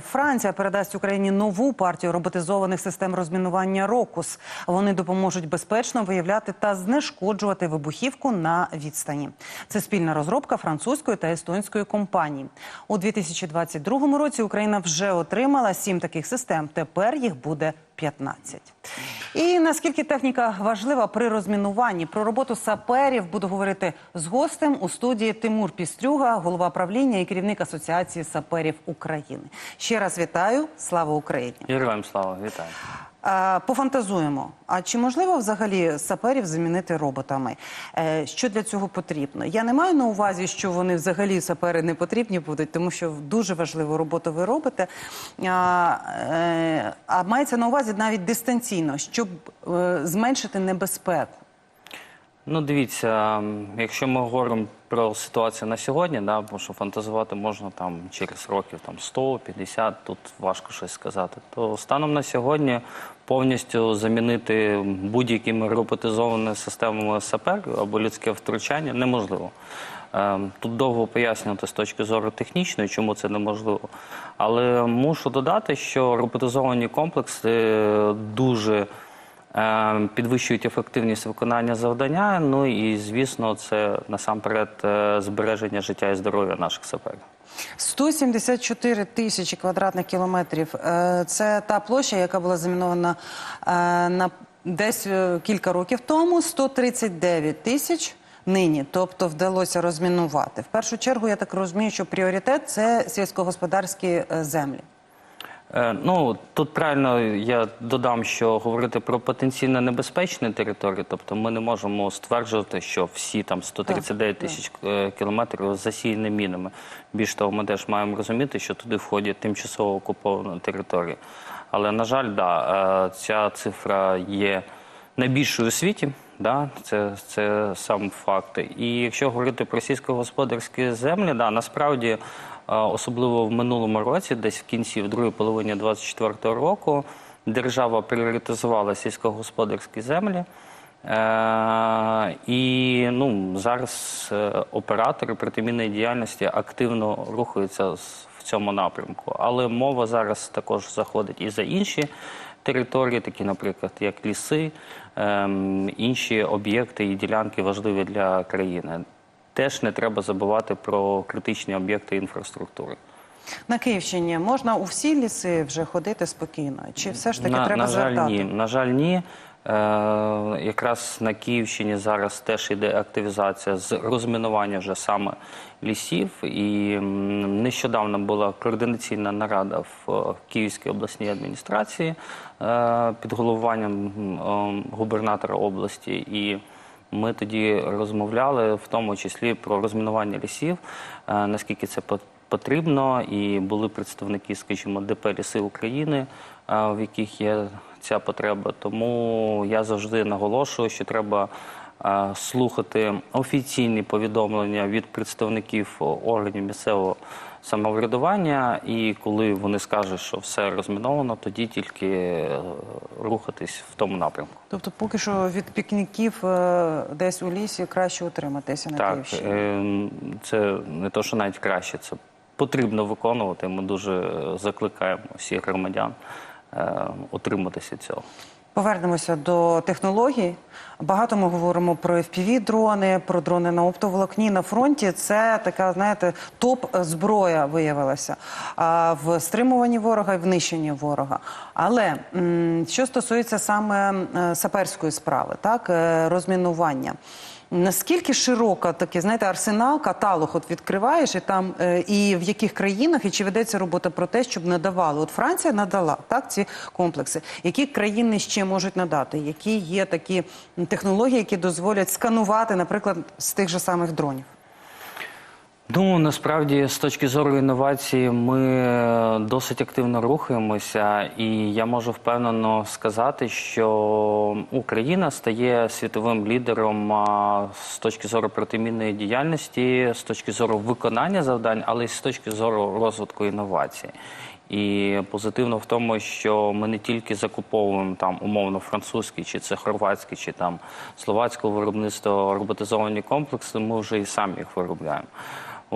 Франція передасть Україні нову партію роботизованих систем розмінування «Рокус». Вони допоможуть безпечно виявляти та знешкоджувати вибухівку на відстані. Це спільна розробка французької та естонської компаній. У 2022 році Україна вже отримала сім таких систем. Тепер їх буде 15. І наскільки техніка важлива при розмінуванні, про роботу саперів буду говорити з гостем у студії Тимур Пістрюга, голова правління і керівник Асоціації саперів України. Ще раз вітаю. Слава Україні! Героям слава, вітаю. Е, Пофантазуємо. А чи можливо взагалі саперів замінити роботами? Е, Що для цього потрібно? Я не маю на увазі, що вони взагалі сапери не потрібні будуть, тому що дуже важливу роботу ви робите. А, е, а мається на увазі навіть дистанційно, щоб зменшити небезпеку. Ну, дивіться, якщо ми говоримо про ситуацію на сьогодні, да, тому що фантазувати можна там через років там 100, 50, тут важко щось сказати. То станом на сьогодні повністю замінити будь-якими роботизованими системами саперів або людське втручання неможливо. Ем, Тут довго пояснювати з точки зору технічної, чому це неможливо. Але мушу додати, що роботизовані комплекси е, дуже підвищують ефективність виконання завдання. Ну і звісно, це насамперед е, збереження життя і здоров'я наших саперів. 174 тисячі квадратних кілометрів. Е, Це та площа, яка була замінована е, на десь е, кілька років тому. 139 тисяч нині. Тобто вдалося розмінувати. В першу чергу, я так розумію, що пріоритет це сільськогосподарські е, землі. Е, Ну тут правильно я додам, що говорити про потенційно небезпечні території, тобто ми не можемо стверджувати, що всі там 139 тисяч е, кілометрів засіяні мінами. Більш того, ми теж маємо розуміти, що туди входять тимчасово окуповані території. Але на жаль, да, е, ця цифра є найбільшою у світі. Да, це, це сам факт. І якщо говорити про сільськогосподарські землі, да, насправді, е, особливо в минулому році, десь в кінці, в другій половині 2024 року, держава пріоритизувала сільськогосподарські землі. Е, і ну, зараз е, оператори протимінної діяльності активно рухаються в цьому напрямку. Але мова зараз також заходить і за інші території, такі, наприклад, як ліси, ем, інші об'єкти і ділянки важливі для країни. Теж не треба забувати про критичні об'єкти інфраструктури. На Київщині можна у всі ліси вже ходити спокійно? Чи все ж таки на, треба на жаль, звертати? ні. На жаль, ні. Е, якраз на Київщині зараз теж йде активізація з розмінування вже саме лісів. І нещодавно була координаційна нарада в е, Київській обласній адміністрації е, під головуванням губернатора області. І ми тоді розмовляли в тому числі про розмінування лісів, наскільки це пот- потрібно, і були представники, скажімо, ДП «Ліси України, в яких є ця потреба. Тому я завжди наголошую, що треба е, слухати офіційні повідомлення від представників органів місцевого самоврядування, і коли вони скажуть, що все розміновано, тоді тільки е, рухатись в тому напрямку. Тобто, поки що від пікніків е, десь у лісі краще утриматися на Так, Київщині. е, це не то, що навіть краще, це потрібно виконувати. Ми дуже закликаємо всіх громадян е, утриматися від цього. Повернемося до технологій. Багато ми говоримо про FPV-дрони, про дрони на оптоволокні. На фронті це така, знаєте, топ-зброя виявилася в стримуванні ворога і в нищенні ворога. Але що стосується саме е, саперської справи, так, е, розмінування. Наскільки широка такий, знаєте, арсенал, каталог от відкриваєш, і там е, і в яких країнах, і чи ведеться робота про те, щоб надавали? От Франція надала так ці комплекси. Які країни ще можуть надати? Які є такі технології, які дозволять сканувати, наприклад, з тих же самих дронів? Ну насправді, з точки зору інновації, ми е, досить активно рухаємося, і я можу впевнено сказати, що Україна стає світовим лідером з точки зору протимінної діяльності, з точки зору виконання завдань, але й з точки зору розвитку інновацій. І позитивно в тому, що ми не тільки закуповуємо там умовно французький, чи це хорватський, чи там словацького виробництва роботизовані комплекси, ми вже і самі їх виробляємо.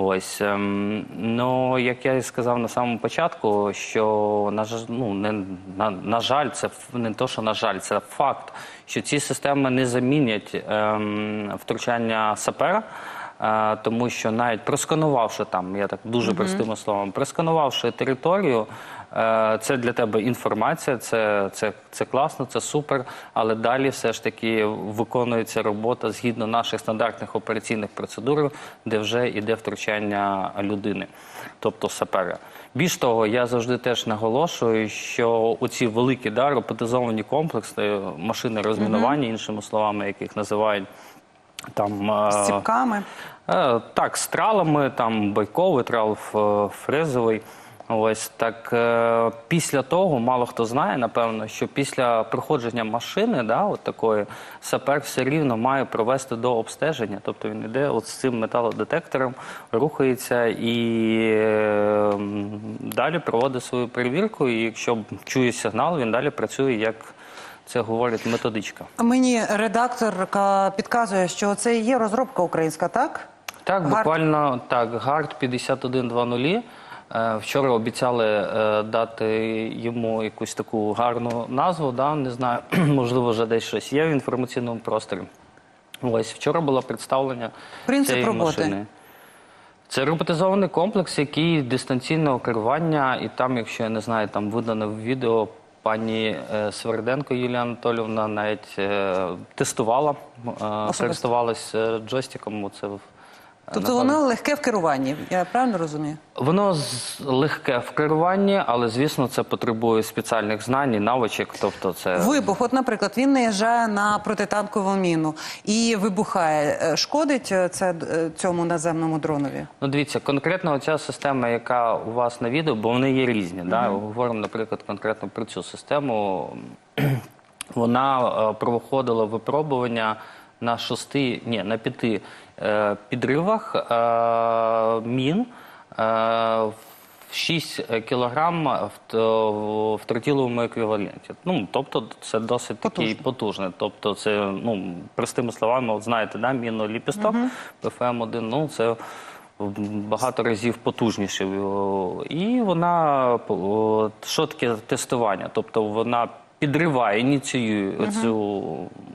Ось ем, ну як я і сказав на самому початку, що на жаль, ну не на, на жаль, це не то, що на жаль, це факт, що ці системи не замінять ем, втручання сапера. Тому що навіть просканувавши там, я так дуже простими словами, просканувавши територію, е, це для тебе інформація, це, це, це класно, це супер. Але далі все ж таки виконується робота згідно наших стандартних операційних процедур, де вже йде втручання людини, тобто сапера. Більш того, я завжди теж наголошую, що оці великі да, роботизовані комплекси, машини розмінування, іншими словами, яких називають там е, З ціпками. Е, Так, з тралами, там байковий трал, ф- фрезовий. Ось так е, після того, мало хто знає, напевно, що після проходження машини, да, от такої, сапер все рівно має провести до обстеження. Тобто він йде от з цим металодетектором, рухається і е, далі проводить свою перевірку. І якщо чує сигнал, він далі працює як це говорить методичка. Мені редакторка підказує, що це і є розробка українська, так? Так, Гард. буквально так. Гард 5120. Е, Вчора обіцяли е, дати йому якусь таку гарну назву. Да? Не знаю, можливо, вже десь щось є в інформаційному просторі. Ось вчора було представлення Принцип цієї роботи. машини. Це роботизований комплекс, який дистанційного керування, і там, якщо я не знаю, там видано відео. Пані е, Сверденко Юлія Анатолівна навіть е, тестувала, е, користувалась джойстиком. Це Тобто воно легке в керуванні. Я правильно розумію? Воно легке в керуванні, але звісно, це потребує спеціальних знань і навичок. Тобто, це Вибух, от, наприклад, він наїжджає на протитанкову міну і вибухає. Е, Шкодить е, це е, цьому наземному дронові? ну дивіться, конкретно оця система, яка у вас на відео, бо вони є різні. Да? Говоримо, наприклад, конкретно про цю систему. Вона проходила випробування на шести, ні, на п'яти підривах е, мін. Е, в 6 кілограм в, тротіловому еквіваленті. Ну, тобто це досить такий потужний. Тобто це, ну, простими словами, от знаєте, да, міно ліпісток, ПФМ-1, ну, це багато разів потужніше. І вона, що таке тестування? Тобто вона підриває, ініціює цю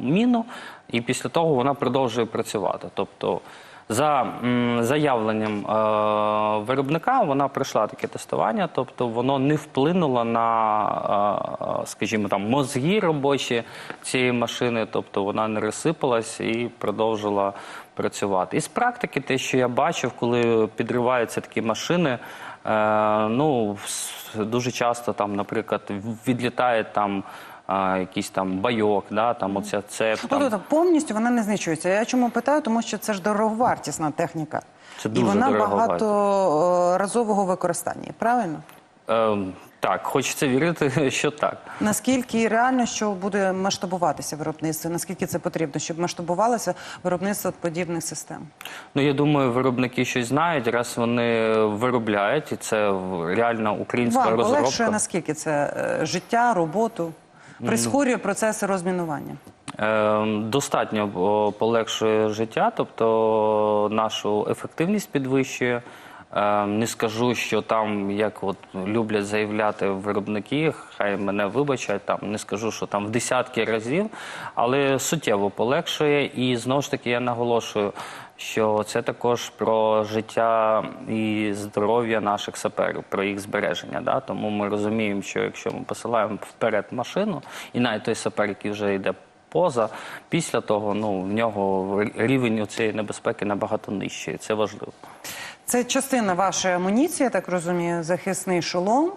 міну, і після того вона продовжує працювати. Тобто за заявленням е, виробника вона пройшла таке тестування, тобто воно не вплинуло на, е, скажімо, там мозги робочі цієї машини, тобто вона не розсипалась і продовжила працювати. І з практики, те, що я бачив, коли підриваються такі машини, е, ну дуже часто там, наприклад, відлітає там. Е, якийсь там байок, да, там оця цеп. Ну, Там. тобто повністю вона не знищується. Я чому питаю? Тому що це ж дороговартісна техніка. Це і вона дороговартісна. багаторазового використання. Правильно? Ем, так, хочеться вірити, що так. Наскільки реально, що буде масштабуватися виробництво? Наскільки це потрібно, щоб масштабувалося виробництво подібних систем? Ну я думаю, виробники щось знають, раз вони виробляють, і це реально українська Вам розробка. полегшує наскільки це е, життя, роботу, прискорює процеси розмінування? Ем, Достатньо полегшує життя, тобто нашу ефективність підвищує. Ем, Не скажу, що там, як от люблять заявляти виробники, хай мене вибачать, там не скажу, що там в десятки разів, але суттєво полегшує. І знову ж таки я наголошую, що це також про життя і здоров'я наших саперів, про їх збереження. Да? Тому ми розуміємо, що якщо ми посилаємо вперед машину, і навіть той сапер, який вже йде поза, після того ну, в нього рівень цієї небезпеки набагато нижчий. Це важливо. Це частина вашої амуніції, я так розумію, захисний шолом,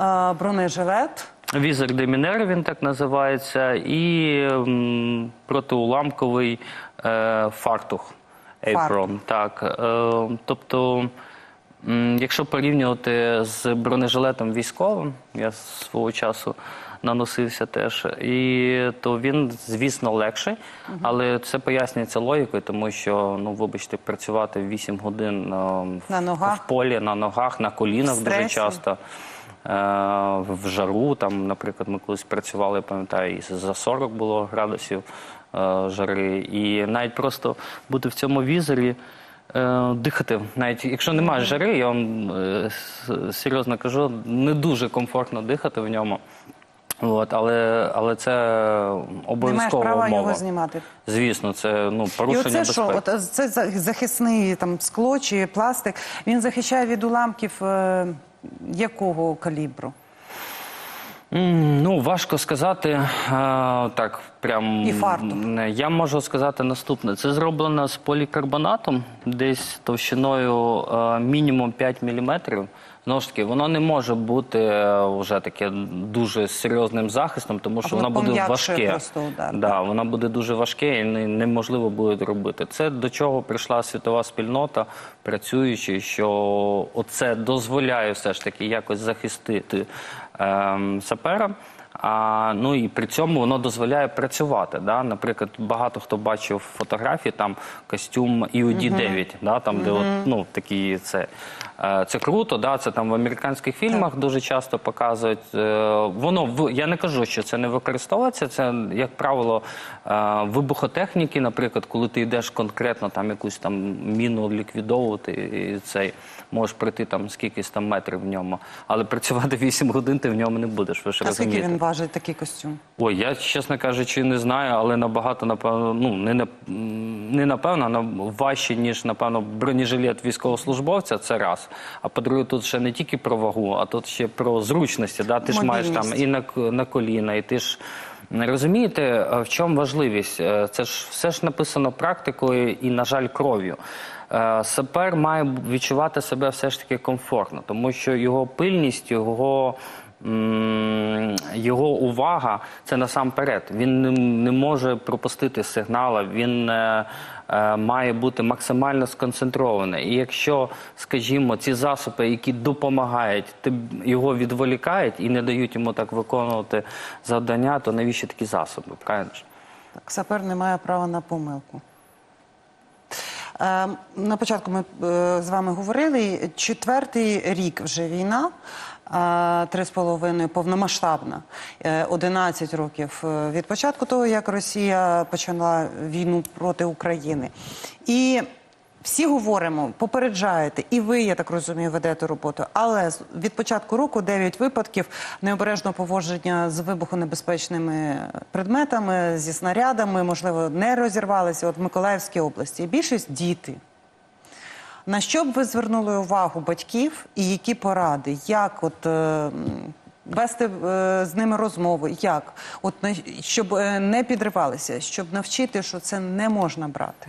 е, бронежилет. Візер Демінер він так називається, і м, протиуламковий е, фартух. Apron. Так. Е, тобто, якщо порівнювати з бронежилетом військовим, я свого часу наносився теж, і то він, звісно, легший, але це пояснюється логікою, тому що, ну, вибачте, працювати 8 годин е, в- На ногах. в полі, на ногах, на колінах В дуже стресі. часто. Е, в жару. Там, наприклад, ми колись працювали, я пам'ятаю, і за 40 було градусів жари. І навіть просто бути в цьому візорі Е, Дихати, навіть якщо немає жари, я вам е, серйозно кажу, не дуже комфортно дихати в ньому. От, але, але це Не маєш права умова. його знімати. Звісно, це ну, І порушення оце що? От, це захисний там скло чи пластик. Він захищає від уламків е, якого калібру? Ну, важко сказати е, так, прям І фартук. не. Я можу сказати наступне: це зроблено з полікарбонатом, десь товщиною е, мінімум 5 мм. Знову ж таки, воно не може бути е, вже таке дуже серйозним захистом, тому що воно буде важке. просто удар, Да, воно буде дуже важке і не- неможливо буде робити. Це до чого прийшла світова спільнота, працюючи, що оце дозволяє все ж таки якось захистити сапера. А, ну і при цьому воно дозволяє працювати. Да? Наприклад, багато хто бачив фотографії, там костюм IOD-9, да? там, де от, ну, такі це. Е, Це круто, да? це там в американських фільмах дуже часто показують. Е, Воно в- я не кажу, що це не використовується. Це, як правило, е, вибухотехніки, наприклад, коли ти йдеш конкретно там якусь там міну ліквідовувати, і цей можеш пройти там скількись там метрів в ньому, але працювати 8 годин ти в ньому не будеш. Ви ж розумієте. Важить такий костюм? Ой, я чесно кажучи, не знаю, але набагато напевно, ну не на- не напевно, а важче, ніж напевно бронежилет військовослужбовця. Це раз. А по-друге, тут ще не тільки про вагу, а тут ще про зручності. Да? Ти ж маєш там і на, на коліна, і ти ж. Розумієте, в чому важливість? Е, Це ж все ж написано практикою і, на жаль, кров'ю. Е, Сапер має відчувати себе все ж таки комфортно, тому що його пильність, його його увага це насамперед. Він не, може пропустити сигнала, він е, е, має бути максимально сконцентрований. І якщо, скажімо, ці засоби, які допомагають, його відволікають і не дають йому так виконувати завдання, то навіщо такі засоби? Правильно? Так, сапер не має права на помилку. Е, на початку ми з вами говорили, четвертий рік вже війна, три з половиною повномасштабна, е, 11 років е, від початку того, як Росія почала війну проти України. І всі говоримо, попереджаєте, і ви, я так розумію, ведете роботу. Але від початку року 9 випадків необережного поводження з вибухонебезпечними предметами, зі снарядами, можливо, не розірвалися. От в Миколаївській області. Більшість діти. На що б ви звернули увагу батьків і які поради? Як от е, вести е, з ними розмови? Як? От щоб е, не підривалися, щоб навчити, що це не можна брати?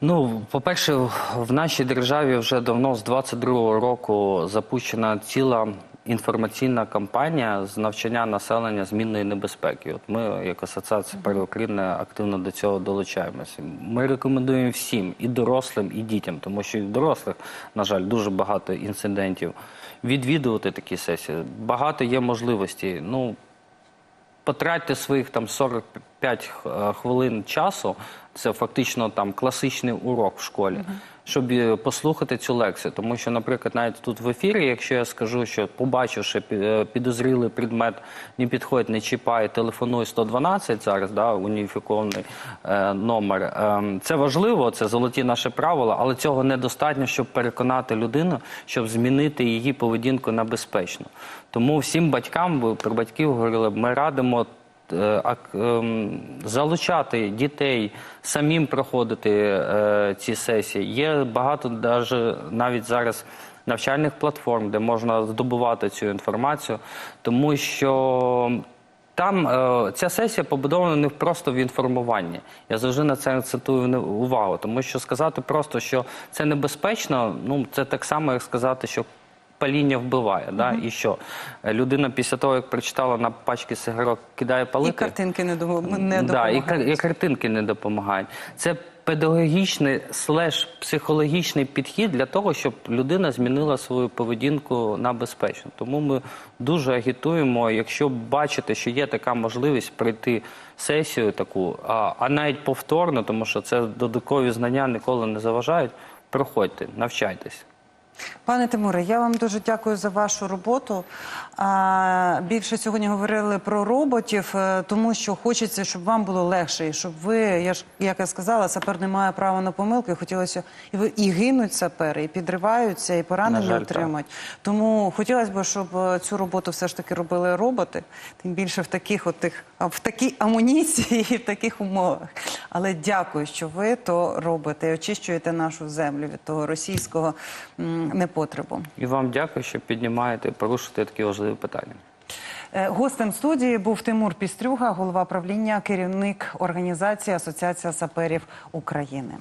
Ну, по-перше, в нашій державі вже давно з 22-го року запущена ціла інформаційна кампанія з навчання населення змінної небезпеки. От ми, як асоціація Україна, активно до цього долучаємося. Ми рекомендуємо всім і дорослим, і дітям, тому що і дорослих, на жаль, дуже багато інцидентів. Відвідувати такі сесії. Багато є можливостей. Ну потратьте своїх там 40 5 е, хвилин часу. Це фактично там класичний урок в школі, щоб е, послухати цю лекцію. Тому що, наприклад, навіть тут в ефірі, якщо я скажу, що побачивши е, підозрілий предмет, не підходить, не чіпає, телефонує 112 зараз, да, уніфікований е, номер. Е, це важливо, це золоті наші правила, але цього недостатньо, щоб переконати людину, щоб змінити її поведінку на безпечну. Тому всім батькам про батьків говорили, ми радимо залучати дітей, самим проходити е, ці сесії. Є багато навіть зараз навчальних платформ, де можна здобувати цю інформацію, тому що. Там е, ця сесія побудована не просто в інформуванні. Я завжди на це акцентую увагу, тому що сказати просто, що це небезпечно, ну це так само, як сказати, що паління вбиває. Да? І що людина після того, як прочитала на пачки сигарок, кидає палити. І картинки не, до, не да, і, кар- і картинки не допомагають. Це педагогічний слеш психологічний підхід для того, щоб людина змінила свою поведінку на безпечну. Тому ми дуже агітуємо, якщо бачите, що є така можливість пройти сесію таку, а, а навіть повторно, тому що це додаткові знання ніколи не заважають. Проходьте, навчайтесь. Пане Тимуре, я вам дуже дякую за вашу роботу. Більше сьогодні говорили про роботів, е, тому що хочеться, щоб вам було легше, і щоб ви, я ж як я сказала, сапер не має права на помилки. Хотілося і ви і гинуть сапери, і підриваються, і На поранення отримують. Тому хотілося б, щоб е, цю роботу все ж таки робили роботи, тим більше в таких от тих, а, в такій амуніції і в таких умовах. Але дякую, що ви то робите і очищуєте нашу землю від того російського непотребу. І вам дякую, що піднімаєте і порушуєте такі важливі питання. Е, Гостем студії був Тимур Пістрюга, голова правління, керівник організації Асоціація саперів України.